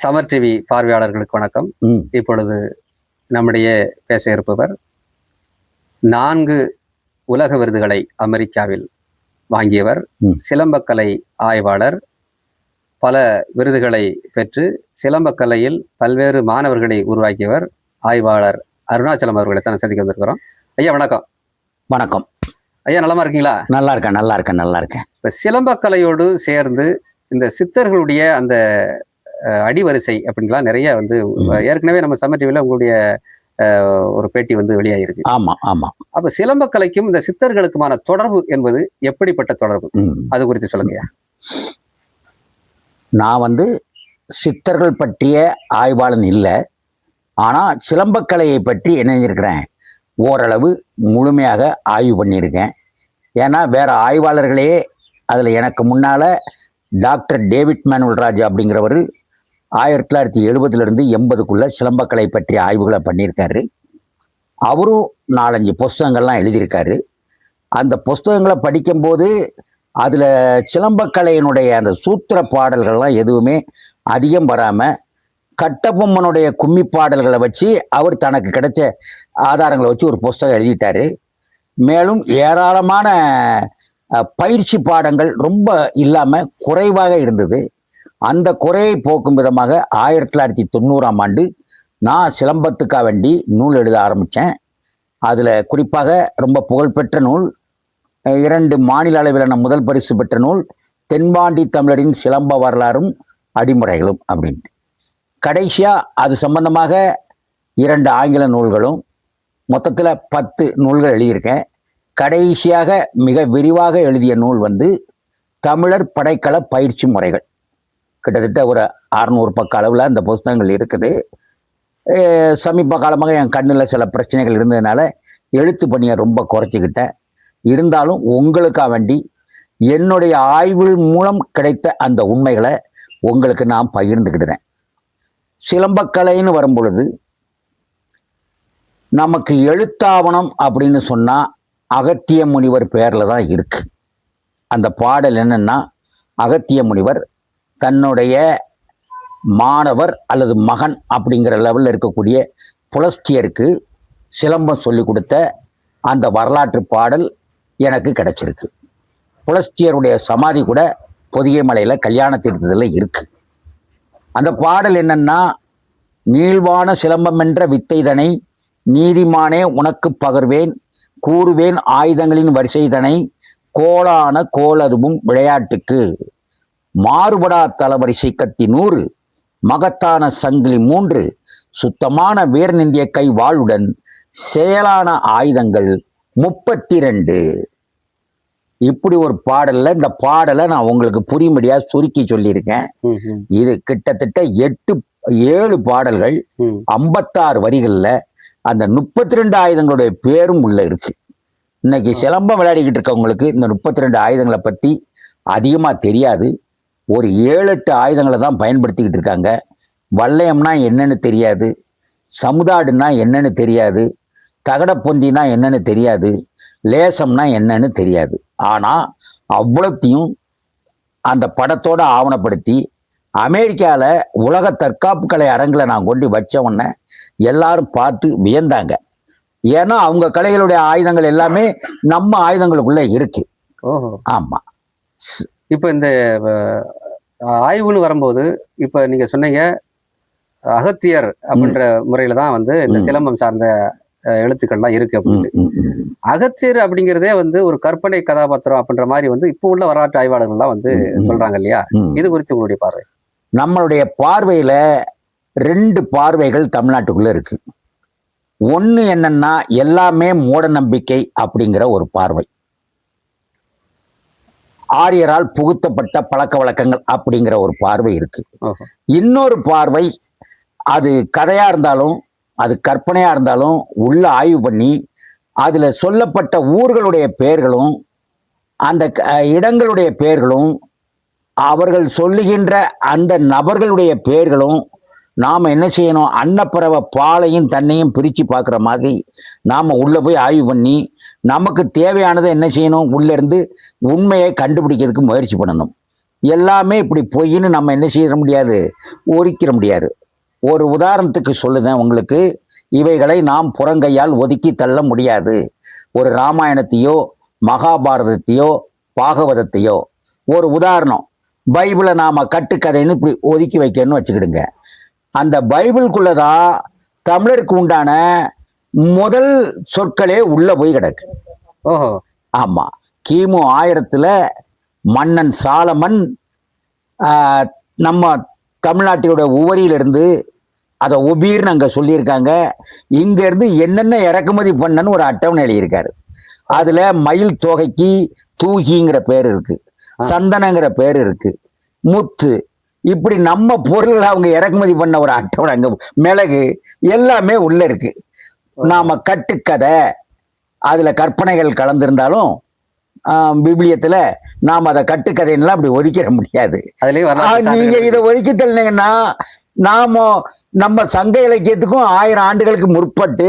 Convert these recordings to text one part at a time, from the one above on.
சமர் TV பார்வையாளர்களுக்கு வணக்கம். இப்பொழுது நம்முடைய பேச இருப்பவர் நான்கு உலக விருதுகளை அமெரிக்காவில் வாங்கியவர். சிலம்பக்கலை ஆய்வாளர் பல விருதுகளை பெற்று சிலம்பக்கலையில் பல்வேறு மாணவர்களை உருவாக்கியவர் ஆய்வாளர் அருணாச்சலம் அவர்களை தான் சந்திக்க வந்திருக்கிறோம். ஐயா வணக்கம். வணக்கம். ஐயா நலமா இருக்கீங்களா? நல்லா இருக்கேன் நல்லா இருக்கேன் நல்லா இருக்கேன். இப்ப சிலம்பக்கலையோடு சேர்ந்து இந்த சித்தர்களுடைய அந்த அடிவரிசை அப்படின்லாம் நிறைய வந்து. ஏற்கனவே நம்ம சம்மர் டிவில உங்களுடைய ஒரு பேட்டி வந்து வெளியாயிருக்கு. ஆமா ஆமா. அப்ப சிலம்பக்கலைக்கும் இந்த சித்தர்களுக்குமான தொடர்பு என்பது எப்படிப்பட்ட தொடர்பு. அது குறித்து சொல்லுங்கய்யா நான் வந்து சித்தர்கள் பற்றிய ஆய்வாளன் இல்லை. ஆனால் சிலம்பக்கலையை பற்றி என்ன செஞ்சிருக்கிறேன் ஓரளவு முழுமையாக ஆய்வு பண்ணியிருக்கேன். ஏன்னா வேற ஆய்வாளர்களே அதில் எனக்கு முன்னால் டாக்டர் டேவிட் மேனுவல்ராஜ் அப்படிங்கிறவர் ஆயிரத்தி தொள்ளாயிரத்தி எழுபதுலேருந்து எண்பதுக்குள்ள சிலம்பக்கலை பற்றிய ஆய்வுகளை பண்ணியிருக்காரு. அவரும் நாலஞ்சு புஸ்தகங்கள்லாம் எழுதியிருக்காரு. அந்த புஸ்தகங்களை படிக்கும்போது அதில் சிலம்பக்கலையினுடைய அந்த சூத்திர பாடல்கள்லாம் எதுவுமே அதிகம் வராமல் கட்டபொம்மனுடைய கும்மி பாடல்களை வச்சு அவர் தனக்கு கிடைச்ச ஆதாரங்களை வச்சு ஒரு புஸ்தகம் எழுதிட்டார். மேலும் ஏராளமான பயிற்சி பாடங்கள் ரொம்ப இல்லாமல் குறைவாக இருந்தது. அந்த குறையை போக்கும் விதமாக ஆயிரத்தி தொள்ளாயிரத்தி தொண்ணூறாம் ஆண்டு நான் சிலம்பத்துக்காக வேண்டி நூல் எழுத ஆரம்பித்தேன். அதில் குறிப்பாக ரொம்ப புகழ்பெற்ற நூல் இரண்டு மாநில அளவிலான முதல் பரிசு பெற்ற நூல் தென்பாண்டி தமிழரின் சிலம்ப வரலாறும் அடிமுறைகளும் அப்படின்னு கடைசியாக அது சம்பந்தமாக இரண்டு ஆங்கில நூல்களும் மொத்தத்தில் பத்து நூல்கள் எழுதியிருக்கேன். கடைசியாக மிக விரிவாக எழுதிய நூல் வந்து தமிழர் படைக்கல பயிற்சி முறைகள். கிட்டத்தட்ட ஒரு அறநூறு பக்க அளவில் அந்த புஸ்தகங்கள் இருக்குது. சமீப காலமாக என் கண்ணில் சில பிரச்சனைகள் இருந்ததுனால எழுத்து பணியை ரொம்ப குறைச்சிக்கிட்டேன். இருந்தாலும் உங்களுக்காக வேண்டி என்னுடைய ஆய்வு மூலம் கிடைத்த அந்த உண்மைகளை உங்களுக்கு நான் பகிர்ந்துக்கிட்டேன் சிலம்பக்கலைன்னு வரும் பொழுது நமக்கு எழுத்தாவணம் அப்படின்னு சொன்னால் அகத்திய முனிவர் பேரில் தான் இருக்கு. அந்த பாடல் என்னென்னா அகத்திய முனிவர் தன்னுடைய மாணவர் அல்லது மகன் அப்படிங்கிற லெவலில் இருக்கக்கூடிய புலஸ்தியருக்கு சிலம்பம் சொல்லி கொடுத்த அந்த வரலாற்று பாடல் எனக்கு கிடைச்சிருக்கு. புலஸ்தியருடைய சமாதி கூட பொதிய மலையில் கல்யாண தீர்த்தத்தில் இருக்குது அந்த பாடல் என்னன்னா நீழ்வான சிலம்பம் என்ற வித்தைதனை நீதிமானே உனக்கு பகர்வேன் கூறுவேன் ஆயுதங்களின் வரிசைதனை கோலான கோலதுவும் விளையாட்டுக்கு. மாறுபடா தலவரிசை கத்தி நூறு மகத்தான சங்கிலி மூன்று சுத்தமான வீரநிந்திய கை வாளுடன் செயலான ஆயுதங்கள் முப்பத்தி ரெண்டு இப்படி ஒரு பாடல்ல இந்த பாடலை நான் உங்களுக்கு புரியும்படியா சுருக்கி சொல்லியிருக்கேன். இது கிட்டத்தட்ட எட்டு ஏழு பாடல்கள். ஐம்பத்தாறு வரிகள்ல அந்த முப்பத்தி ரெண்டு ஆயுதங்களுடைய பேரும் உள்ள இருக்கு. இன்னைக்கு சிலம்பம் விளையாடிக்கிட்டு இருக்கவங்களுக்கு இந்த முப்பத்தி ரெண்டு ஆயுதங்களை பத்தி அதிகமா தெரியாது. ஒரு ஏழு எட்டு ஆயுதங்களை தான் பயன்படுத்திக்கிட்டு இருக்காங்க. வல்லையம்னா என்னன்னு தெரியாது. சமுதாடுனா என்னன்னு தெரியாது. தகடப்பொந்தினா என்னன்னு தெரியாது. லேசம்னா என்னன்னு தெரியாது. ஆனா அவ்வளோத்தையும் அந்த படத்தோட ஆவணப்படுத்தி அமெரிக்காவில் உலக தற்காப்பு கலை அரங்கில் நான் கொண்டு வச்ச உடனே எல்லாரும் பார்த்து வியந்தாங்க. ஏன்னா அவங்க கலைகளுடைய ஆயுதங்கள் எல்லாமே நம்ம ஆயுதங்களுக்குள்ள இருக்கு. ஓஹோ. ஆமா. இப்போ இந்த ஆய்வுன்னு வரும்போது இப்போ நீங்க சொன்னீங்க அகத்தியர் அப்படின்ற முறையில தான் வந்து இந்த. சிலம்பம் சார்ந்த எழுத்துக்கள்லாம் இருக்கு அப்படின்னு அகத்தியர் அப்படிங்கிறதே வந்து ஒரு கற்பனை கதாபாத்திரம் அப்படின்ற மாதிரி வந்து இப்போ உள்ள வரலாற்று ஆய்வாளர்கள்லாம் வந்து. சொல்றாங்க இல்லையா. இது குறித்து உங்களுடைய பார்வை. நம்மளுடைய பார்வையில ரெண்டு பார்வைகள் தமிழ்நாட்டுக்குள்ள இருக்கு. ஒண்ணு என்னன்னா எல்லாமே மூட நம்பிக்கை அப்படிங்கிற ஒரு பார்வை. ஆரியரால் புகுத்தப்பட்ட பழக்க வழக்கங்கள் அப்படிங்கிற ஒரு பார்வை இருக்கு. இன்னொரு பார்வை அது கதையா இருந்தாலும் அது கற்பனையா இருந்தாலும் உள்ள ஆய்வு பண்ணி அதுல சொல்லப்பட்ட ஊர்களுடைய பெயர்களும் அந்த இடங்களுடைய பெயர்களும் அவர்கள் சொல்லுகின்ற அந்த நபர்களுடைய பெயர்களும் நாம் என்ன செய்யணும்? அன்னப்பறவை பாலையும் தன்னையும் பிரித்து பார்க்குற மாதிரி நாம் உள்ளே போய் ஆய்வு பண்ணி நமக்கு தேவையானதை என்ன செய்யணும்? உள்ளேருந்து உண்மையை கண்டுபிடிக்கிறதுக்கு முயற்சி பண்ணணும். எல்லாமே இப்படி பொய்ன்னு நம்ம என்ன செய்ய முடியாது? ஒதுக்கிற முடியாது. ஒரு உதாரணத்துக்கு சொல்லுதேன் உங்களுக்கு. இவைகளை நாம் புறங்கையால் ஒதுக்கி தள்ள முடியாது. ஒரு ராமாயணத்தையோ மகாபாரதத்தையோ பாகவதத்தையோ. ஒரு உதாரணம். பைபிளை நாம் கட்டுக்கதைன்னு இப்படி ஒதுக்கி வைக்கணும்னு வச்சுக்கிடுங்க. அந்த பைபிளுக்குள்ளதான் தமிழருக்கு உண்டான முதல் சொற்களே உள்ள போய் கிடக்கு. ஓஹோ. ஆமா. கிமு ஆயிரத்துல மன்னன் சாலமன் நம்ம தமிழ்நாட்டினோட உவரியிலிருந்து அதை ஒபீர்னு அங்க சொல்லியிருக்காங்க. இங்க இருந்து என்னென்ன இறக்குமதி பண்ணன்னு ஒரு அட்டவணை எழுதியிருக்காரு. அதுல மயில் தொகைக்கு தூகிங்கிற பேர் இருக்கு. சந்தனங்கிற பேர் இருக்கு. முத்து இப்படி நம்ம பொருள்களை அவங்க இறக்குமதி பண்ண ஒரு அட்டவணை அங்க மிளகு எல்லாமே உள்ள இருக்கு. நாம கட்டுக்கதை அதுல கற்பனைகள் கலந்திருந்தாலும் ஆஹ், விபிலியத்துல நாம் அதை கட்டுக்கதைன்னெல்லாம் அப்படி ஒதுக்கிட முடியாது. அதுலயும் ஆ, வரலாற்று நீங்க சான்றுகள் இதை ஒதுக்கி தள்ளினீங்கன்னா நாம நம்ம சங்க இலக்கியத்துக்கும் ஆயிரம் ஆண்டுகளுக்கு முற்பட்டு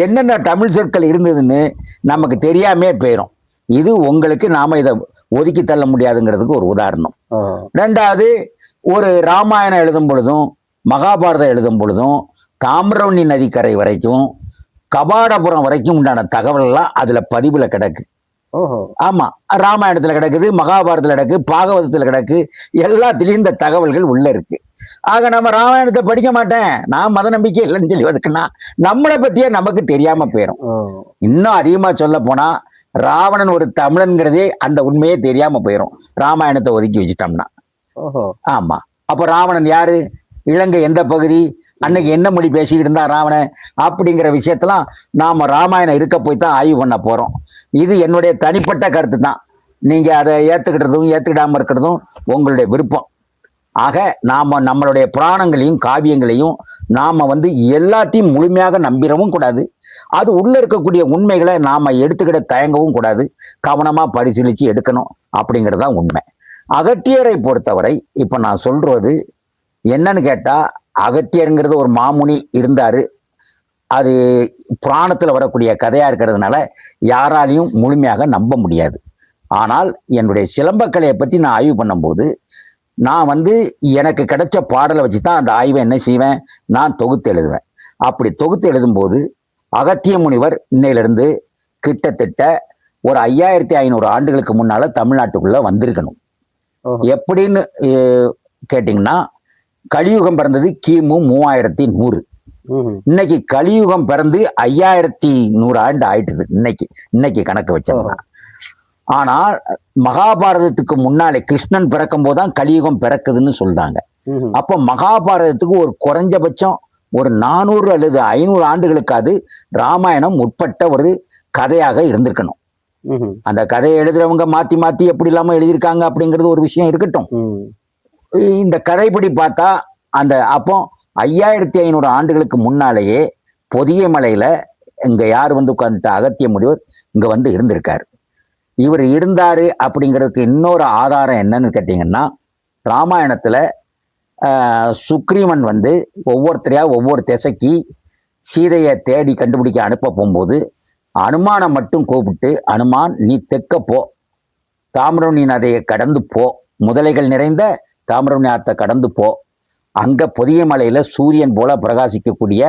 என்னென்ன தமிழ் சொற்கள் இருந்ததுன்னு நமக்கு தெரியாமே போயிடும் இது உங்களுக்கு நாம இதை ஒதுக்கி தள்ள முடியாதுங்கிறதுக்கு ஒரு உதாரணம். ரெண்டாவது ஒரு ராமாயணம் எழுதும் பொழுதும் மகாபாரதம் எழுதும் பொழுதும் தாமிரவண்ணி நதிக்கரை வரைக்கும் கபாடபுரம் வரைக்கும் உண்டான தகவல்லாம் அதுல பதிவுல கிடக்கு. ஓஹோ. ஆமா ராமாயணத்துல கிடக்குது மகாபாரதத்துல கிடக்கு பாகவதத்துல கிடக்கு எல்லாத்துலயும் இந்த தகவல்கள் உள்ள இருக்கு. ஆக நம்ம ராமாயணத்தை படிக்க மாட்டேன். நான் மத நம்பிக்கை இல்லைன்னு சொல்லி ஒதுக்குனா நம்மளை பத்தியே நமக்கு தெரியாம போயிடும் இன்னும் அதிகமா சொல்ல போனா ராவணன் ஒரு தமிழன்கிறதே அந்த உண்மையே தெரியாம போயிடும் ராமாயணத்தை ஒதுக்கி வச்சுட்டோம்னா. ஆமா. அப்போ ராவணன் யாரு? இலங்கை எந்த பகுதி? அன்னைக்கு என்ன மொழி பேசிக்கிட்டு இருந்தா ராவணன்? அப்படிங்கிற விஷயத்தெல்லாம் நாம ராமாயணம் இருக்க போய் தான் ஆய்வு பண்ண போறோம். இது என்னுடைய தனிப்பட்ட கருத்து தான் நீங்க அதை ஏத்துக்கிட்டதும் ஏத்துக்கிடாம இருக்கிறதும் உங்களுடைய விருப்பம். ஆக நாம நம்மளுடைய புராணங்களையும் காவியங்களையும் நாம வந்து எல்லாத்தையும் முழுமையாக நம்பிடவும் கூடாது. அது உள்ள இருக்கக்கூடிய உண்மைகளை நாம எடுத்துக்கிட தயங்கவும் கூடாது. கவனமா பரிசீலிச்சு எடுக்கணும் அப்படிங்கிறது தான் உண்மை. அகட்டியரை பொறுத்தவரை இப்போ நான் சொல்றது என்னன்னு கேட்டால் அகத்தியருங்கிறது ஒரு மாமுனி இருந்தார். அது புராணத்தில் வரக்கூடிய கதையாக இருக்கிறதுனால யாராலையும் முழுமையாக நம்ப முடியாது. ஆனால் என்னுடைய சிலம்பக்கலையை பற்றி நான் ஆய்வு பண்ணும்போது நான் வந்து எனக்கு கிடைச்ச பாடலை வச்சு தான் அந்த ஆய்வை என்ன செய்வேன்? நான் தொகுத்து எழுதுவேன். அப்படி தொகுத்து எழுதும்போது அகத்திய முனிவர் இன்னையிலிருந்து கிட்டத்தட்ட ஒரு ஐயாயிரத்தி ஐநூறு ஆண்டுகளுக்கு முன்னால் தமிழ்நாட்டுக்குள்ளே வந்திருக்கணும். எப்படின்னு கேட்டிங்கன்னா கலியுகம் பிறந்தது கிமு மூவாயிரத்தி நூறு. இன்னைக்கு கலியுகம் பிறந்து ஐயாயிரத்தி நூறு ஆண்டு ஆயிட்டுது இன்னைக்கு இன்னைக்கு கணக்கு வச்சோம்னா ஆனால் மகாபாரதத்துக்கு முன்னாலே கிருஷ்ணன் பிறக்கும் போதுதான் கலியுகம் பிறக்குதுன்னு சொல்றாங்க. அப்போ மகாபாரதத்துக்கு ஒரு குறைஞ்சபட்சம் ஒரு நானூறு அல்லது ஐநூறு ஆண்டுகளுக்காவது ராமாயணம் உட்பட்ட ஒரு கதையாக இருந்திருக்கணும். அந்த கதையை எழுதுறவங்க மாத்தி மாத்தி எப்படி இல்லாம எழுதியிருக்காங்க அப்படிங்கிறது ஒரு விஷயம் இருக்கட்டும். இந்த கதைப்படி பார்த்தா அந்த அப்போ ஐயாயிரத்தி ஐநூறு ஆண்டுகளுக்கு முன்னாலேயே பொதிய மலையில இங்க யார் வந்து உட்காந்துட்ட அகத்திய முனிவர் இங்க வந்து இருந்திருக்காரு. இவர் இருந்தாரு அப்படிங்கிறதுக்கு இன்னொரு ஆதாரம் என்னன்னு கேட்டிங்கன்னா ராமாயணத்துல ஆஹ், சுக்ரீவன் வந்து ஒவ்வொருத்தரையா ஒவ்வொரு திசைக்கு சீதையை தேடி கண்டுபிடிக்க அனுப்ப போகும்போது அனுமானை மட்டும் கூப்பிட்டு அனுமான் நீ தெற்க போ. தாமிரவணி நதியை கடந்து போ. முதலைகள் நிறைந்த தாமிரவணி ஆத்தை கடந்து போ. அங்க பொதிய மலையில சூரியன் போல பிரகாசிக்கக்கூடிய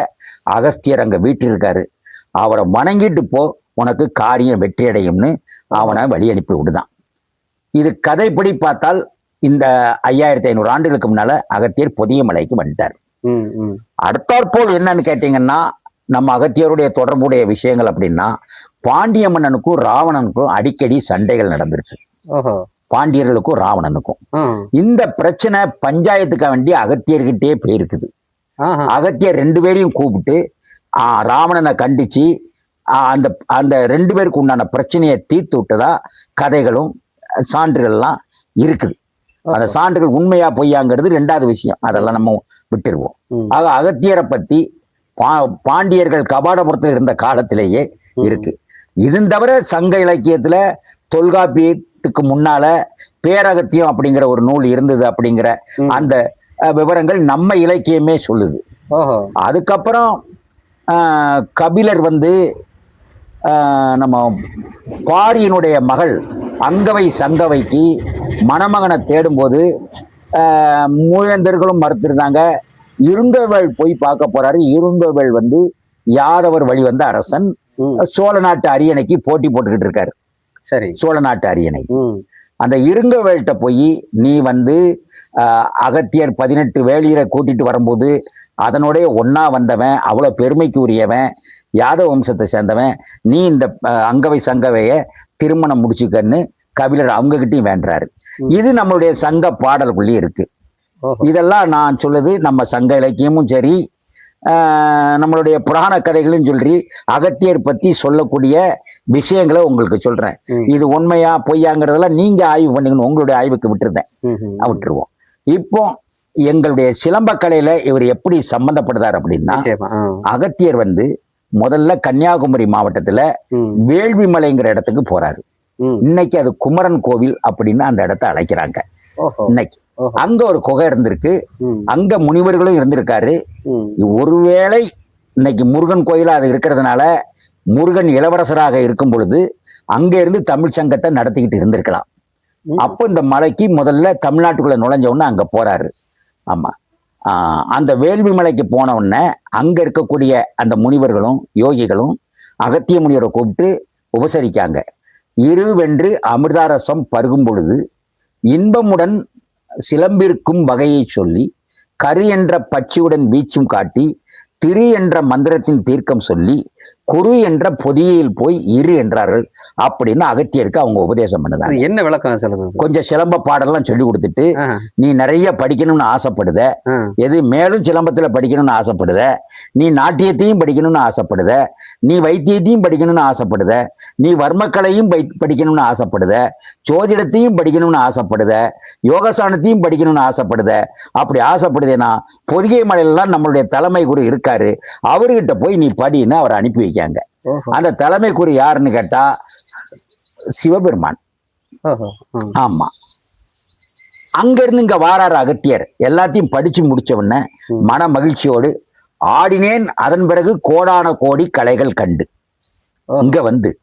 அகஸ்தியர் அங்க வீட்டில் இருக்காரு. அவரை வணங்கிட்டு போ. உனக்கு காரியம் வெற்றி அடையும்னு அவனை வழி அனுப்பி விடுதான். இது கதைப்படி பார்த்தால் இந்த ஐயாயிரத்தி ஐநூறு ஆண்டுகளுக்கு முன்னால அகத்தியர் பொதிய மலைக்கு வந்துட்டார். அடுத்தாற்போல் என்னன்னு கேட்டீங்கன்னா நம்ம அகத்தியருடைய தொடர்புடைய விஷயங்கள் அப்படின்னா பாண்டிய மன்னனுக்கும் ராவணனுக்கும் அடிக்கடி சண்டைகள் நடந்திருக்கு. ஓஹோ. பாண்டியர்களுக்கும் ராவணனுக்கும். இந்த பிரச்சனை பஞ்சாயத்துக்கு வேண்டி அகத்தியர்கிட்டே போயிருக்குது. அகத்தியர் ரெண்டு பேரையும் கூப்பிட்டு ராவணனை கண்டிச்சு அந்த அந்த ரெண்டு பேருக்கு உண்டான பிரச்சனையை தீர்த்து விட்டதா கதைகளும் சான்றுகள்லாம் இருக்குது. அந்த சான்றுகள் உண்மையா பொய்யாங்கிறது ரெண்டாவது விஷயம். அதெல்லாம் நம்ம விட்டுருவோம். ஆக அகத்தியரை பத்தி பா பாண்டியர்கள் கபாடபுரத்தில் இருந்த காலத்திலேயே இருக்கு. இது தவிர சங்க இலக்கியத்துல தொல்காப்பியத்துக்கு முன்னால பேரகத்தியம் அப்படிங்கிற ஒரு நூல் இருந்தது அப்படிங்கிற. அந்த விவரங்கள் நம்ம இலக்கியமே சொல்லுது. அதுக்கப்புறம் கபிலர் வந்து நம்ம பாரியினுடைய மகள் அங்கவை சங்கவைக்கு மணமகனை தேடும்போது மூவேந்தர்களும் மறுத்திருந்தாங்க. இருங்கவேள் போய் பார்க்க போறாரு. இருங்கவேள் வந்து யாதவர் வழி வந்த அரசன்? சோழ நாட்டு அரியணைக்கு போட்டி போட்டுக்கிட்டு இருக்காரு. சரி. சோழ நாட்டு அரியணை. அந்த இருங்கவேள்கிட்ட போய் நீ வந்து அகத்தியர் பதினெட்டு வேலியரை கூட்டிட்டு வரும்போது அதனுடைய ஒன்னா வந்தவன் அவ்வளோ பெருமைக்கு உரியவன் யாதவ வம்சத்தை சேர்ந்தவன் நீ இந்த அங்கவை சங்கவைய திருமணம் முடிச்சுக்கன்னு கபிலர் அவங்ககிட்டயும் வேண்டுறாரு. இது நம்மளுடைய சங்க பாடலுக்குள்ளேயே இருக்கு. ஓஹோ இதெல்லாம் நான் சொல்லுது நம்ம சங்க இலக்கியமும் சரி ஆஹ், நம்மளுடைய புராண கதைகளும் சொல்லி அகத்தியர் பத்தி சொல்லக்கூடிய விஷயங்களை உங்களுக்கு சொல்றேன். இது உண்மையா பொய்யாங்கிறதெல்லாம் நீங்க ஆய்வு பண்ணீங்கன்னு உங்களுடைய ஆய்வுக்கு விட்டுருந்தேன். விட்டுருவோம் இப்போ எங்களுடைய சிலம்பக்கலையில இவர் எப்படி சம்பந்தப்படுறார் அப்படின்னா. அகத்தியர் வந்து முதல்ல கன்னியாகுமரி மாவட்டத்துல வேள்விமலைங்கிற இடத்துக்கு போறாரு. இன்னைக்கு அது குமரன் கோவில் அப்படின்னு அந்த இடத்த அழைக்கிறாங்க. இன்னைக்கு. அங்க ஒரு குகை இருந்திருக்கு. அங்க முனிவர்களும் இருந்திருக்காரு. ஒருவேளை இன்னைக்கு முருகன் கோயிலா அது இருக்கிறதுனால முருகன் இளவரசராக இருக்கும் பொழுது அங்க இருந்து தமிழ் சங்கத்தை நடத்திக்கிட்டு இருந்திருக்கலாம். அப்போ இந்த மலைக்கு முதல்ல தமிழ்நாட்டுக்குள்ள நுழைஞ்ச உடனே அங்க போறாரு. ஆமா. அந்த வேள்வி மலைக்கு போன உடனே அங்க இருக்கக்கூடிய அந்த முனிவர்களும் யோகிகளும் அகத்திய முனிவரை கூப்பிட்டு உபசரிக்காங்க. இருவென்று அமிர்தாரசம் பருகும் பொழுது இன்பமுடன் சிலம்பிருக்கும் வகையை சொல்லி கரி என்ற பட்சியுடன் வீச்சும் காட்டி திரி என்ற மந்திரத்தின் தீர்க்கம் சொல்லி குரு என்ற பொதியில் போய் இரு என்றார்கள். அப்படின்னு அகத்தியருக்கு அவங்க உபதேசம் பண்ணுதாங்க. என்ன விளக்கம் சொல்லுது? கொஞ்சம் சிலம்ப பாடலாம் சொல்லி கொடுத்துட்டு நீ நிறைய படிக்கணும்னு ஆசைப்படுத. எது மேலும் சிலம்பத்துல படிக்கணும்னு ஆசைப்படுத. நீ நாட்டியத்தையும் படிக்கணும்னு ஆசைப்படுத. நீ வைத்தியத்தையும் படிக்கணும்னு ஆசைப்படுத. நீ வர்மக்கலையும் படிக்கணும்னு ஆசைப்படுத. சோதிடத்தையும் படிக்கணும்னு ஆசைப்படுத. யோகசானத்தையும் படிக்கணும்னு ஆசைப்படுத. அப்படி ஆசைப்படுதேனா பொதிகை மலையிலாம் நம்மளுடைய தலைமை குரு இருக்காரு. அவர்கிட்ட போய் நீ படின்னு அவரை அனுப்பி வைக்காங்க ஓஹோ. அந்த தலைமை குரு யாருன்னு கேட்டா சிவபெருமான். ஆமா. அங்க இருந்து இங்க வாராரு அகத்தியர். எல்லாத்தையும் படிச்சு முடிச்ச உடனே. மன மகிழ்ச்சியோடு ஆடினேன் அதன் பிறகு கோடான கோடி கலைகள் கண்டு. இங்க வந்து.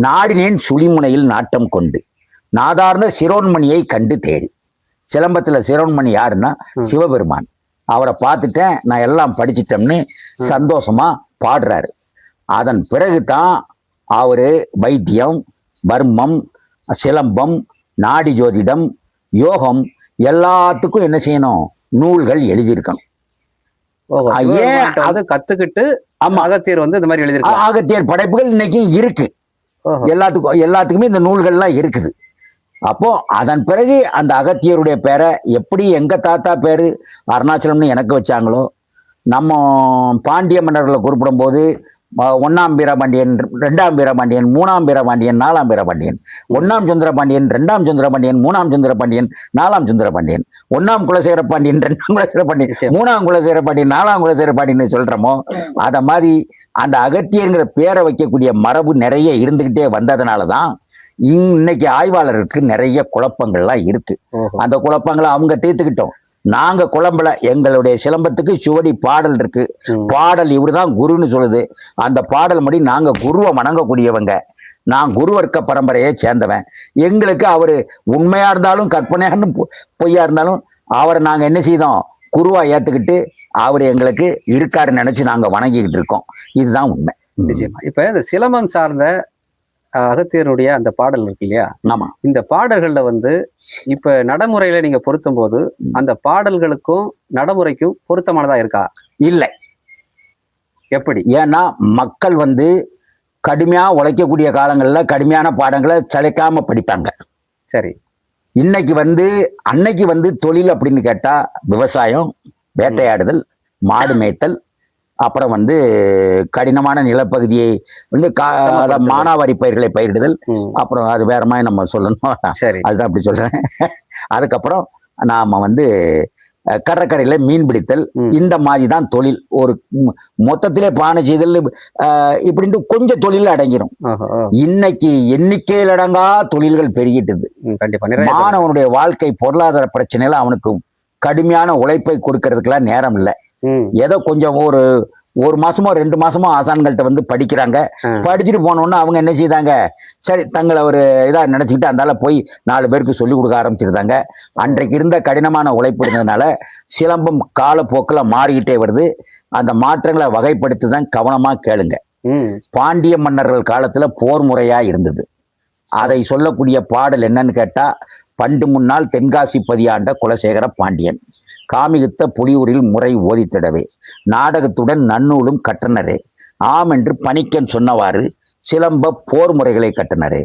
நாடினேன் சுழிமுனையில் நாட்டம் கொண்டு. நாதார்ந்த சிரோன்மணியை கண்டு தேறி. சிலம்பத்துல சிரோன்மணி யாருன்னா. சிவபெருமான். அவரை பார்த்துட்டேன் நான் எல்லாம் படிச்சிட்டோம்னு சந்தோஷமா பாடுறாரு. அதன் பிறகு தான் அவரு வைத்தியம் வர்மம் சிலம்பம் நாடி ஜோதிடம் யோகம் எல்லாத்துக்கும் என்ன செய்யணும்? நூல்கள் எழுதியிருக்கணும். ஏன் வந்து கத்துக்கிட்டு ஆமா. அகத்தியர் வந்து இந்த மாதிரி எழுதியிருக்காங்க ஆகத்தியர் படைப்புகள் இன்னைக்கு இருக்கு. எல்லாத்துக்கும் எல்லாத்துக்குமே இந்த நூல்கள்லாம் இருக்குது. அப்போ அதன் பிறகு அந்த அகத்தியருடைய பேரை எப்படி எங்க தாத்தா பேரு அருணாச்சலம்னு எனக்கு வச்சாங்களோ நம்ம பாண்டிய மன்னர்களை குறிப்பிடும்போது ம- ஒண்ணாம் வீரபாண்டியன் ரெண்டாம் வீரபாண்டியன் மூணாம் வீரபாண்டியன் நாலாம் வீரபாண்டியன். ஒண்ணாம் சுந்தரபாண்டியன் ரெண்டாம் சுந்தரபாண்டியன் மூணாம் சுந்தரபாண்டியன் நாலாம் சுந்தரபாண்டியன். ஒண்ணாம் குலசேகர பாண்டியன் ரெண்டாம் குலசேகர பாண்டியன் நிச்சயம். மூணாம் குலசேகர பாண்டியன் நாலாம் குலசேகர பாண்டியன் சொல்றோமோ அத மாதிரி அந்த அகத்தியங்கிற பேரை வைக்கக்கூடிய மரபு நிறைய இருந்துகிட்டே வந்ததுனால தான் இன்னைக்கு ஆய்வாளருக்கு நிறைய குழப்பங்கள்லாம் இருக்கு. அந்த குழப்பங்களை அவங்க தீர்த்துக்கிட்டோம். நாங்க குழம்புல எங்களுடைய சிலம்பத்துக்கு சுவடி பாடல் இருக்கு. பாடல் இவருதான் குருன்னு சொல்லுது. அந்த பாடல் படி நாங்க குருவை வணங்கக்கூடியவங்க. நான் குருவர்க்க பரம்பரையை சேர்ந்தவன். எங்களுக்கு அவரு உண்மையா இருந்தாலும் கற்பனையான்னு பொ- பொய்யா இருந்தாலும் அவரை நாங்க என்ன செய்தோம்? குருவா ஏத்துக்கிட்டு அவர் எங்களுக்கு இருக்காருன்னு நினைச்சு நாங்க வணங்கிக்கிட்டு இருக்கோம். இதுதான் உண்மை. நிச்சயமா. இப்ப இந்த சிலம்பம் சார்ந்த அகத்தியருடைய அந்த பாடல் இருக்கு இல்லையா? ஆமா. இந்த பாடல்கள்ல வந்து இப்ப நடைமுறையில நீங்க பொருத்தும் போது அந்த பாடல்களுக்கும் நடைமுறைக்கும் பொருத்தமானதா இருக்கா? இல்லை. எப்படி? ஏன்னா மக்கள் வந்து கடுமையா உழைக்கக்கூடிய காலங்கள்ல கடுமையான பாடங்களை சளைக்காம படிப்பாங்க. சரி. இன்னைக்கு வந்து அன்னைக்கு வந்து தொழில் அப்படின்னு கேட்டா விவசாயம் வேட்டையாடுதல் மாடு மேய்த்தல் அப்புறம் வந்து கடினமான நிலப்பகுதியை வந்து கா-. மானாவாரி பயிர்களை பயிரிடுதல். அப்புறம் அது வேற மாதிரி நம்ம சொல்லணும். சரி. அதுதான் அப்படி சொல்றேன். அதுக்கப்புறம் நாம வந்து கடற்கரையில மீன் பிடித்தல். இந்த மாதிரி தான் தொழில். ஒரு மொத்தத்திலே பானை செய்தல் இப்படின்ட்டு கொஞ்சம் தொழில் ஓ, இன்னைக்கு எண்ணிக்கையில் அடங்கா தொழில்கள் பெருகிட்டுது. மாணவனுடைய வாழ்க்கை பொருளாதார பிரச்சனையில அவனுக்கு கடுமையான உழைப்பை கொடுக்கறதுக்கெல்லாம் நேரம் இல்லை. ஏதோ கொஞ்சம் ஒரு ஒரு மாசமோ ரெண்டு மாசமோ ஆசான்கள்ட்ட வந்து படிக்கிறாங்க. படிச்சுட்டு போனோன்னு அவங்க என்ன செய்தாங்க? சரி தங்களை ஒரு இதா நினைச்சுக்கிட்டு அந்தால போய் நாலு பேருக்கு சொல்லி கொடுக்க ஆரம்பிச்சிருந்தாங்க. அன்றைக்கு இருந்த கடினமான உழைப்பு இருந்ததுனால சிலம்பம் காலப்போக்கில் மாறிக்கிட்டே வருது. அந்த மாற்றங்களை வகைப்படுத்தி தான் கவனமா கேளுங்க. பாண்டிய மன்னர்கள் காலத்துல போர் முறையா இருந்தது. அதை சொல்லக்கூடிய பாடல் என்னன்னு கேட்டா பண்டு முன்னால் தென்காசி பதியாண்ட குலசேகர பாண்டியன். காமிகுத்த புலியூரில் முறை ஓதித்திடவே. நாடகத்துடன் நன்னூலும் கற்றனரே. ஆம் என்று பணிக்கன் சொன்னவாறு சிலம்ப போர் முறைகளை கட்டனரே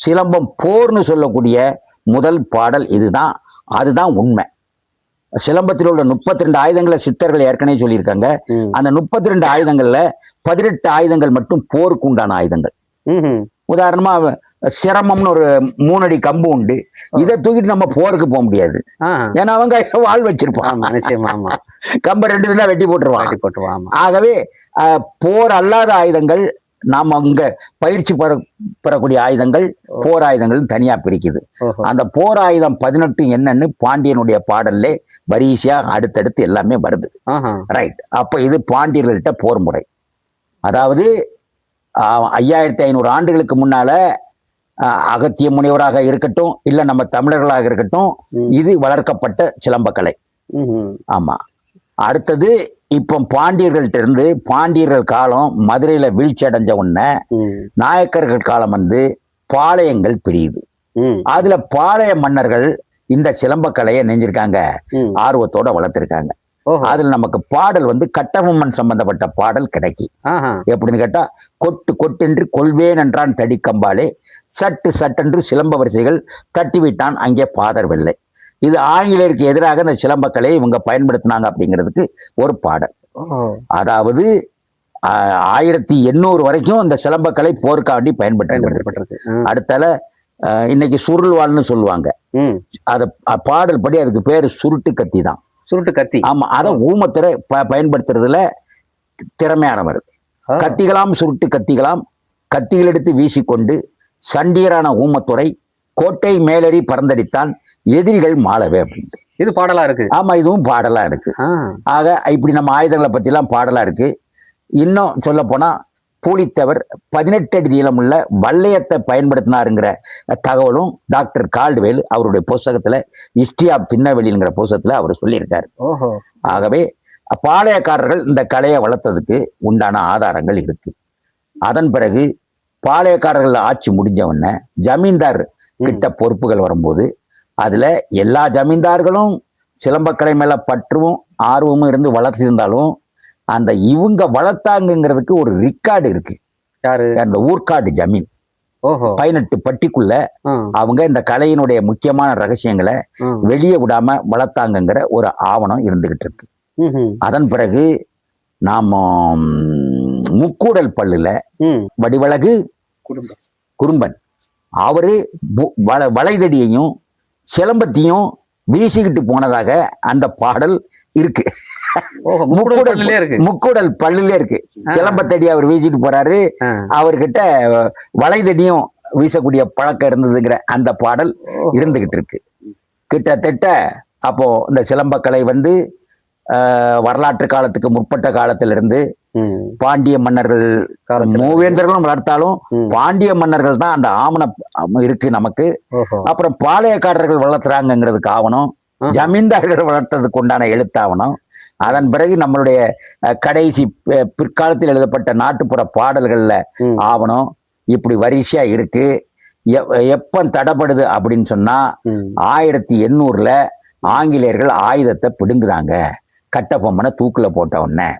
சிலம்பம் போர்னு சொல்லக்கூடிய முதல் பாடல் இதுதான். அதுதான் உண்மை. சிலம்பத்தில் உள்ள முப்பத்தி ரெண்டு ஆயுதங்களை சித்தர்கள் ஏற்கனவே சொல்லியிருக்காங்க. அந்த முப்பத்தி ரெண்டு ஆயுதங்கள்ல பதினெட்டு ஆயுதங்கள் மட்டும் போருக்கு உண்டான ஆயுதங்கள். உதாரணமா சிரமம்னு ஒரு மூணடி கம்பு உண்டு. இதை தூக்கிட்டு நம்ம போருக்கு போக முடியாது. ஏன்னா அவங்க வாழ் வச்சிருப்பான் கம்பை ரெண்டு இதுல வெட்டி போட்டுருவான் காட்டி போட்டுருவோம் ஆமா. ஆகவே போர் அல்லாத ஆயுதங்கள் நாம் அங்க பயிற்சி பெற பெறக்கூடிய ஆயுதங்கள் போர் ஆயுதங்கள் தனியா பிரிக்குது. அந்த போர் ஆயுதம் பதினெட்டு என்னன்னு பாண்டியனுடைய பாடல்ல வரிசையா அடுத்தடுத்து எல்லாமே வருது. ரைட் அப்போ இது பாண்டியர்கள்ட்ட போர் முறை. அதாவது ஐயாயிரத்தி ஐநூறு ஆண்டுகளுக்கு முன்னால அகத்திய முனிவராக இருக்கட்டும் இல்லை நம்ம தமிழர்களாக இருக்கட்டும். இது வளர்க்கப்பட்ட சிலம்பக்கலை. ஆமா. அடுத்தது இப்போ பாண்டியர்கள்ட்ட இருந்து பாண்டியர்கள் காலம் மதுரையில வீழ்ச்சி அடைஞ்ச உடனே நாயக்கர்கள் காலம் வந்து பாளையங்கள் பிரியுது. அதுல பாளைய மன்னர்கள் இந்த சிலம்பக்கலையை நெஞ்சிருக்காங்க. ஆர்வத்தோட வளர்த்திருக்காங்க. அதுல நமக்கு பாடல் வந்து கட்டபொம்மன் சம்பந்தப்பட்ட பாடல் கிடைக்கும். ஆஹா. எப்படின்னு கேட்டா கொட்டு கொட்டென்று கொள்வேன் என்றான் தடிக்கம்பாலே சட்டு சட்டென்று சிலம்ப வரிசைகள் தட்டிவிட்டான் அங்கே பாதர் வெள்ளை. இது ஆங்கிலேயருக்கு எதிராக இந்த சிலம்பக்கலையை இவங்க பயன்படுத்தினாங்க அப்படிங்கிறதுக்கு ஒரு பாடல். அதாவது ஆயிரத்தி எண்ணூறு வரைக்கும் இந்த சிலம்பக்கலை போருக்காண்டி பயன்பட்டு பயன்படுத்தப்பட்டிருக்கு. அடுத்தால இன்னைக்கு சுருள்வாள்னு சொல்லுவாங்க. அதை பாடல் படி அதுக்கு பேர் சுருட்டு கத்தி தான். சுருட்டு கத்தி. ஆமா அதை ஊமத்துறை ப பயன்படுத்துறதுல திறமையானவர். கத்திகளாம் சுருட்டு கத்திகளாம் கத்திகள் எடுத்து வீசிக்கொண்டு சண்டியரான ஊமத்துறை கோட்டை மேலறி பறந்தடித்தான் எதிரிகள் மாளவே அப்படின்ட்டு. இது பாடலா இருக்கு? ஆமா இதுவும் பாடலா இருக்கு. ஆக இப்படி நம்ம ஆயுதங்களை பத்திலாம் பாடலா இருக்கு. இன்னும் சொல்ல போனா பூலித்தவர் பதினெட்டு அடி நீளமுள்ள வல்லையத்தை பயன்படுத்தினாருங்கிற தகவலும் டாக்டர் கால்டுவேல் அவருடைய புஸ்தகத்துல ஹிஸ்டரி ஆஃப் திருநெல்வேலிங்கிற புஸ்தகத்துல அவர் சொல்லியிருக்காரு. ஆகவே பாளையக்காரர்கள் இந்த கலையை வளர்த்ததுக்கு உண்டான ஆதாரங்கள் இருக்கு. அதன் பிறகு பாளையக்காரர்கள் ஆட்சி முடிஞ்ச உடனே ஜமீன்தார் கிட்ட பொறுப்புகள் வரும்போது அதுல எல்லா ஜமீன்தார்களும் சிலம்பக்கலை மேல பற்றும் ஆர்வமும் இருந்து வளர்த்திருந்தாலும் அந்த இவங்க வளர்த்தாங்கங்கிறதுக்கு ஒரு ரெக்கார்டு இருக்கு. யாரு? அந்த ஊர்க்காடு ஜமீன். பதினெட்டு பட்டிக்குள்ள அவங்க இந்த கலையினுடைய முக்கியமான ரகசியங்களை. வெளியே விடாம வளர்த்தாங்கங்கிற ஒரு ஆவணம் இருந்துகிட்டு இருக்கு. அதன் பிறகு நாம முக்கூடல் பல்லுல வடிவழகு குறும்பன். அவரு வளைதடியையும் சிலம்பத்தையும் வீசிக்கிட்டு போனதாக அந்த பாடல் இருக்கு முக்கூடல் இருக்கு முக்கூடல் பல்லுல இருக்கு சிலம்பத்தடி அவர் வீசிட்டு போறாரு. அவர்கிட்ட வளைதடியும் வீசக்கூடிய பழக்கம் இருந்ததுங்கிற அந்த பாடல். இருந்துகிட்டு இருக்கு கிட்டத்தட்ட அப்போ இந்த சிலம்பக்கலை வந்து வரலாற்று காலத்துக்கு முற்பட்ட காலத்திலிருந்து பாண்டிய மன்னர்கள். மூவேந்தர்களும் வளர்த்தாலும். பாண்டிய மன்னர்கள் தான் அந்த ஆவணம் இருக்கு நமக்கு அப்புறம் பாளையக்காரர்கள் வளர்த்துறாங்கிறதுக்கு ஆவணம். ஜமீன்தார்கள் வளர்த்ததுக்கு உண்டான எழுத்தாவணம். அதன் பிறகு நம்மளுடைய கடைசி பிற்காலத்தில் எழுதப்பட்ட நாட்டுப்புற பாடல்கள்ல. ஆவணம். இப்படி வரிசையா இருக்கு. எப்ப தடைப்படுது அப்படின்னு சொன்னா ஆயிரத்தி எண்ணூறுல ஆங்கிலேயர்கள் ஆயுதத்தை பிடுங்குறாங்க. கட்டபொம்மனை தூக்குல போட்ட உடனே.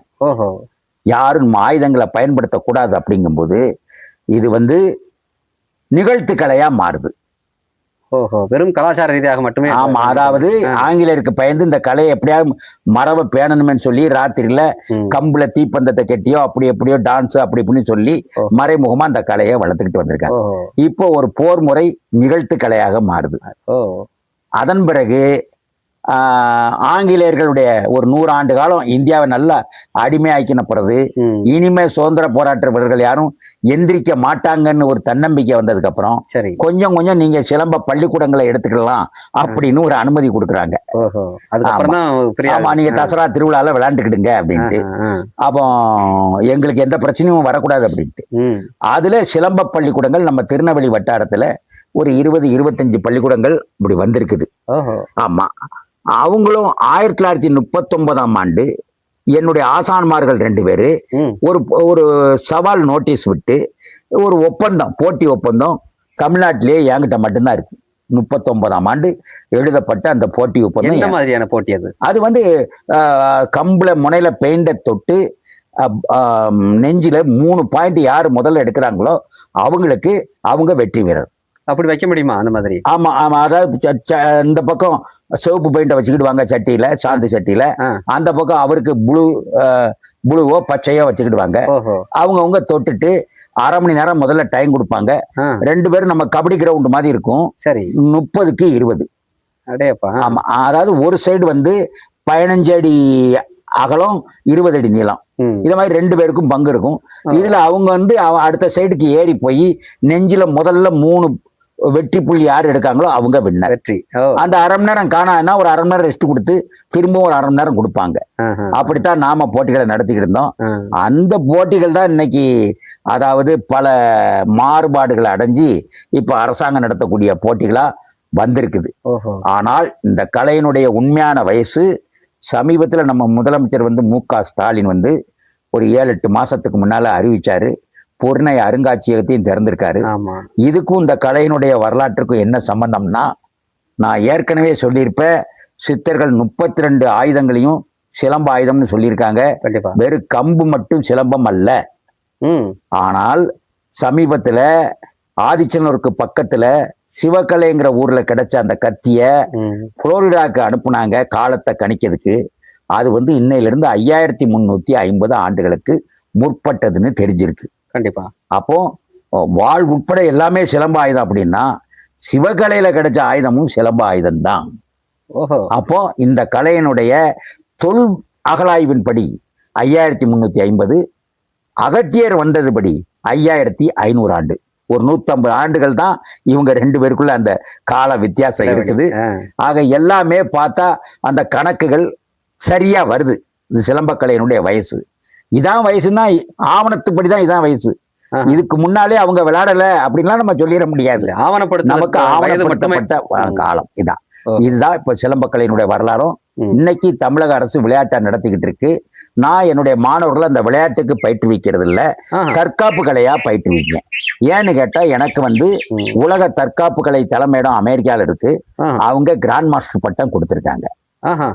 யாரும் ஆயுதங்களை பயன்படுத்தக்கூடாது அப்படிங்கும்போது இது வந்து நிகழ்த்து கலையா மாறுது. ஓஹோ வெறும் கலாச்சார ரீதியாக மட்டுமே ஆமா அதாவது. ஆங்கிலேயருக்கு பயந்து இந்த கலையை எப்படியாவது மரபை பேணணும்னு சொல்லி ராத்திரியில. கம்புல தீப்பந்தத்தை கட்டியோ அப்படி எப்படியோ டான்ஸ் அப்படி இப்படின்னு சொல்லி. மறைமுகமா அந்த கலையை வளர்த்துக்கிட்டு வந்திருக்காங்க இப்போ ஒரு போர் முறை நிகழ்த்து கலையாக மாறுது அதன் பிறகு ஆங்கிலேயர்களுடைய ஒரு நூறு ஆண்டு காலம் இந்தியாவை நல்லா அடிமையாக்கின பிறகு ம், இனிமே சுதந்திர போராட்ட வீரர்கள் யாரும் எந்திரிக்க மாட்டாங்கன்னு ஒரு தன்னம்பிக்கை வந்ததுக்கு அப்புறம் கொஞ்சம் கொஞ்சம் நீங்க சிலம்ப பள்ளிக்கூடங்களை எடுத்துக்கலாம் அப்படின்னு ஒரு அனுமதி கொடுக்குறாங்க. ஆமா. நீங்க தசரா திருவிழால விளையாண்டுக்கிடுங்க அப்படின்ட்டு. அப்போ எங்களுக்கு எந்த பிரச்சனையும் வரக்கூடாது அப்படின்ட்டு. அதுல சிலம்ப பள்ளிக்கூடங்கள் நம்ம திருநெல்வேலி வட்டாரத்துல ஒரு இருபது இருபத்தஞ்சு பள்ளிக்கூடங்கள் இப்படி வந்திருக்குது. ஆமா. அவங்களும் ஆயிரத்தி தொள்ளாயிரத்தி முப்பத்தொன்பதாம் ஆண்டு என்னுடைய ஆசான்மார்கள் ரெண்டு பேரு ஒரு ஒரு சவால் நோட்டீஸ் விட்டு ஒரு ஒப்பந்தம் போட்டி ஒப்பந்தம் தமிழ்நாட்டிலேயே என்கிட்ட மட்டும்தான் இருக்கு. முப்பத்தொன்பதாம் ஆண்டு எழுதப்பட்ட அந்த போட்டி ஒப்பந்தம் எந்த மாதிரியான போட்டி அது? அது வந்து கம்புல முனையில பெயிண்டை தொட்டு நெஞ்சில மூணு பாயிண்ட் யார் முதல்ல எடுக்கிறாங்களோ அவங்களுக்கு அவங்க வெற்றி வீரர். அப்படி வைக்க முடியுமா அந்த மாதிரி? ஆமா ஆமா. அதாவது இந்த பக்கம் சிவப்பு பெயிண்டை வச்சுக்கிடுவாங்க சட்டியில சாந்து சட்டியில. அந்த பக்கம் அவருக்கு ப்ளூ ப்ளூவோ பச்சையோ வச்சுக்கிடுவாங்க. ஓஹோ. அவங்கவுங்க தொட்டுட்டு அரை மணி நேரம் முதல்ல டைம் கொடுப்பாங்க. ரெண்டு பேரும் நம்ம கபடி கிரவுண்ட் மாதிரி இருக்கும். சரி. முப்பதுக்கு இருபது. ஆமா. அதாவது ஒரு சைடு வந்து பதினஞ்சு அடி அகலம் இருபது அடி நீளம். இது மாதிரி ரெண்டு பேருக்கும் பங்கு இருக்கும். இதுல அவங்க வந்து அடுத்த சைடுக்கு ஏறி போய் நெஞ்சில முதல்ல மூணு வெற்றி புள்ளி யார் எடுக்காங்களோ அவங்க வின்னர் வெற்றி. அந்த அரை மணி நேரம் காணாதுன்னா ஒரு அரை மணி நேரம் ரெஸ்ட் கொடுத்து திரும்பவும் ஒரு அரை மணி நேரம் கொடுப்பாங்க. அப்படித்தான் நாம போட்டிகளை நடத்திக்கிட்டு இருந்தோம். அந்த போட்டிகள் தான் இன்னைக்கு அதாவது பல மாறுபாடுகளை அடைஞ்சு இப்ப அரசாங்கம் நடத்தக்கூடிய போட்டிகளா வந்திருக்குது. ஆனால் இந்த கலையினுடைய உண்மையான வயசு சமீபத்துல நம்ம முதலமைச்சர் வந்து மு க ஸ்டாலின் வந்து ஒரு ஏழு எட்டு மாசத்துக்கு முன்னால அறிவிச்சாரு. பொருணை அருங்காட்சியகத்தையும் திறந்திருக்காரு. இதுக்கும் இந்த கலையினுடைய வரலாற்றுக்கும் என்ன சம்பந்தம்னா நான் ஏற்கனவே சொல்லியிருப்பேன் சித்தர்கள் முப்பத்தி ரெண்டு ஆயுதங்களையும் சிலம்ப ஆயுதம்னு சொல்லியிருக்காங்க. வெறும் கம்பு மட்டும் சிலம்பம் அல்ல. ஆனால் சமீபத்துல ஆதிச்சனூருக்கு பக்கத்துல சிவகலைங்கிற ஊர்ல கிடைச்ச அந்த கத்திய ம். புளோரிடாக்கு அனுப்புனாங்க காலத்தை கணிக்கிறதுக்கு. அது வந்து இன்னையிலிருந்து ஐயாயிரத்தி முந்நூற்றி ஐம்பது ஆண்டுகளுக்கு முற்பட்டதுன்னு தெரிஞ்சிருக்கு. கண்டிப்பா. அப்போ வாழ் உட்பட எல்லாமே சிலம்ப ஆயுதம் அப்படின்னா சிவகலையில கிடைச்ச ஆயுதமும் சிலம்ப ஆயுதம் தான் ஓஹோ. அப்போ இந்த கலையினுடைய தொல் அகலாய்வின்படி ஐயாயிரத்தி முந்நூற்றி ஐம்பது அகத்தியர் வந்ததுபடி ஐயாயிரத்தி ஐநூறு ஆண்டு ஒரு நூற்றம்பது ஆண்டுகள் தான் இவங்க ரெண்டு பேருக்குள்ள அந்த கால வித்தியாசம் இருக்குது. ஆக எல்லாமே பார்த்தா அந்த கணக்குகள் சரியா வருது. இந்த சிலம்பக்கலையினுடைய வயசு. இதான் வயசுன்னா ஆவணத்துப்படி தான் இதான் வயசு. இதுக்கு முன்னாலே அவங்க விளையாடல அப்படின்லாம் நம்ம சொல்லிட முடியாது. ஆவணப்படுத்த நமக்கு ஆவணப்படுத்தப்பட்ட. காலம். இதான். இதுதான் இப்ப சிலம்பக்கலையினுடைய வரலாறும். இன்னைக்கு தமிழக அரசு விளையாட்டை நடத்திக்கிட்டு இருக்கு. நான் என்னுடைய மாணவர்களை அந்த விளையாட்டுக்கு பயிற்றுவிக்கிறது இல்ல தற்காப்பு கலையா பயிற்றுவிக்கேன். ஏன்னு கேட்டா எனக்கு வந்து உலக தற்காப்பு கலை தலைமையிடம் அமெரிக்கால இருக்கு. அவங்க கிராண்ட் மாஸ்டர் பட்டம் கொடுத்திருக்காங்க.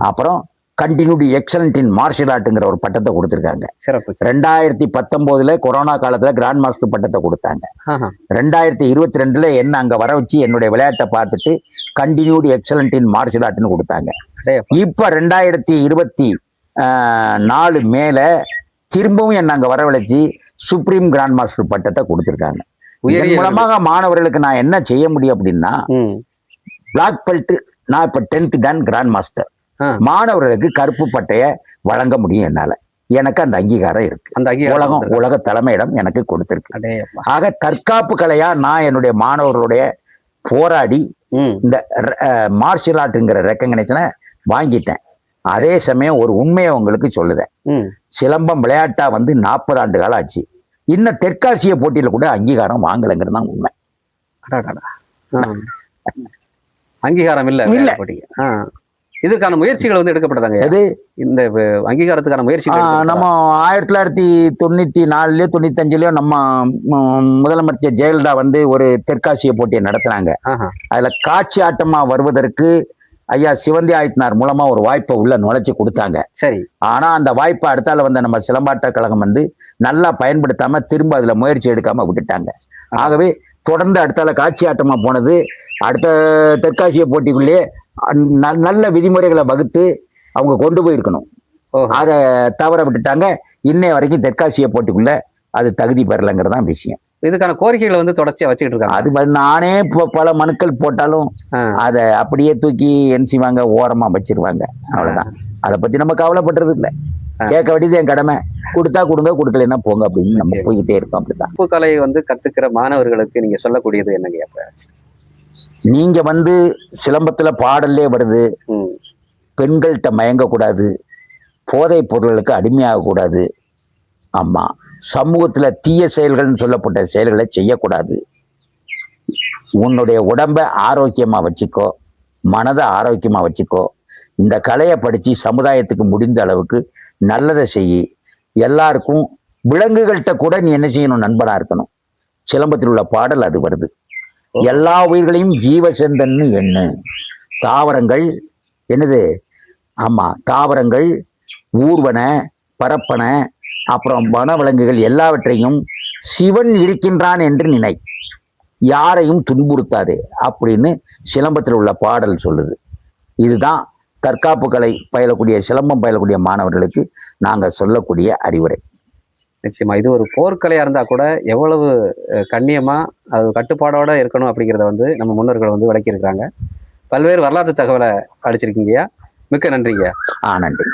அப்புறம் கண்டினியூடி எக்ஸலண்ட் இன் மார்ஷியல் ஆர்ட்ங்கிற ஒரு பட்டத்தை கொடுத்திருக்காங்க. சிறப்பு. ரெண்டாயிரத்தி பத்தொன்பதுல கொரோனா காலத்துல கிராண்ட் மாஸ்டர் பட்டத்தை கொடுத்தாங்க. ரெண்டாயிரத்தி இருபத்தி ரெண்டுல என்ன அங்க வர வச்சு என்னுடைய விளையாட்டை பார்த்துட்டு கண்டினியூடி எக்ஸலண்ட் இன் மார்ஷியல் ஆர்ட்னு கொடுத்தாங்க. இப்ப ரெண்டாயிரத்தி இருபத்தி நாலு மேல திரும்பவும் என்ன அங்க வரவழைச்சு சுப்ரீம் கிராண்ட் மாஸ்டர் பட்டத்தை கொடுத்திருக்காங்க. இதன் மூலமாக மாணவர்களுக்கு நான் என்ன செய்ய முடியும் அப்படின்னா பிளாக் பெல்ட் நான் இப்ப டென்த் டன் கிராண்ட் மாஸ்டர். மாணவர்களுக்கு கருப்பு பட்டைய வழங்க முடியும் என்னால. எனக்கு அந்த அங்கீகாரம் இருக்கு. அந்த உலகம். உலக தலைமையிடம் எனக்கு கொடுத்திருக்கு. ஆக தற்காப்பு கலையா நான் என்னுடைய மாணவர்களுடைய போராடி இந்த மார்ஷியல் ஆர்ட்ங்கிற ரெக்கக்னேஷனை வாங்கிட்டேன். அதே சமயம் ஒரு உண்மையை உங்களுக்கு சொல்லுதேன். சிலம்பம் விளையாட்டா வந்து நாற்பது ஆண்டு காலம் ஆச்சு. இன்னும் தெற்காசிய போட்டியில கூட அங்கீகாரம் வாங்கலைங்கிறது தான் உண்மை. அங்கீகாரம் இல்ல இல்ல. இதற்கான முயற்சிகள் வந்து எடுக்கப்பட்டதாங்க. அது இந்த அங்கீகாரத்துக்கான எடுக்கப்பட்டதா? நம்ம ஆயிரத்தி தொள்ளாயிரத்தி தொண்ணூத்தி நாலுலயோ தொண்ணூத்தஞ்சுலயோ நம்ம முதலமைச்சர் ஜெயலலிதா வந்து ஒரு தெற்காசிய போட்டியை நடத்துனாங்க. அதுல காட்சி ஆட்டமா வருவதற்கு ஐயா சிவந்தி ஆயத்தினார் மூலமா ஒரு வாய்ப்பை உள்ள நுழைச்சு கொடுத்தாங்க. சரி. ஆனா அந்த வாய்ப்பை அடுத்தால வந்த நம்ம சிலம்பாட்ட கழகம் வந்து நல்லா பயன்படுத்தாம திரும்ப அதுல முயற்சி எடுக்காம விட்டுட்டாங்க. ஆகவே தொடர்ந்து அடுத்தால காட்சி ஆட்டமா போனது அடுத்த தெற்காசிய போட்டிக்குள்ளேயே நல்ல விதிமுறைகளை வகுத்து அவங்க கொண்டு போயிருக்கணும். அதை தவற விட்டுட்டாங்க. இன்னைய வரைக்கும் தெற்காசிய போட்டிக்குள்ள அது தகுதி பெறலைங்கிறது தான் விஷயம். இதுக்கான கோரிக்கைகளை வந்து தொடர்ச்சியா வச்சுக்கிட்டு இருக்காங்க. அது நானே இப்போ பல மனுக்கள் போட்டாலும். அதை அப்படியே தூக்கி என்ன செய்வாங்க ஓரமா வச்சிருவாங்க. அவ்வளவுதான். அதை பத்தி நம்ம கவலைப்படுறது இல்லை. கேட்க வேண்டியது என் கடமை. கொடுத்தா கொடுங்க கொடுக்கலன்னா போங்க அப்படின்னு நம்ம. போய்கிட்டே இருக்கோம் அப்படிதான் கலையை வந்து கத்துக்கிற மாணவர்களுக்கு நீங்க சொல்லக்கூடியது என்னங்க அப்ப? நீங்க வந்து சிலம்பத்துல பாடல்லே வருது. பெண்கள்கிட்ட மயங்கக்கூடாது. போதைப் பொருட்களுக்கு அடிமையாகக்கூடாது. ஆமா. சமூகத்துல தீய செயல்கள்னு சொல்லப்பட்ட செயல்களை செய்யக்கூடாது. உன்னுடைய உடம்பை ஆரோக்கியமா வச்சுக்கோ. மனதை ஆரோக்கியமா வச்சுக்கோ. இந்த கலையை படிச்சு சமுதாயத்துக்கு முடிந்த அளவுக்கு நல்லதை செய். எல்லாருக்கும் விலங்குகள்கிட்ட கூட நீ என்ன செய்யணும்? நண்பனா இருக்கணும். சிலம்பத்தில் உள்ள பாடல் அது வருது. எல்லா உயிர்களையும் ஜீவசந்தன்னு எண்ணு. தாவரங்கள் என்னது? ஆமா தாவரங்கள் ஊர்வன பரப்பன அப்புறம் வனவிலங்குகள் எல்லாவற்றையும் சிவன் இருக்கின்றான் என்று நினை. யாரையும் துன்புறுத்தாது அப்படின்னு சிலம்பத்தில் உள்ள பாடல் சொல்லுது. இதுதான் தற்காப்பு கலை பயிலக்கூடிய சிலம்பம் பயிலக்கூடிய மாணவர்களுக்கு நாங்கள் சொல்லக்கூடிய அறிவுரை. நிச்சயமா. இது ஒரு போர்க்கலையா இருந்தா கூட எவ்வளவு கண்ணியமா அது கட்டுப்பாடோட இருக்கணும் அப்படிங்கிறத வந்து நம்ம முன்னோர்கள் வந்து விளக்கி இருக்காங்க பல்வேறு வரலாற்று தகவலை அளிச்சிருக்கீங்கய்யா மிக்க நன்றிங்க. ஆ நன்றி.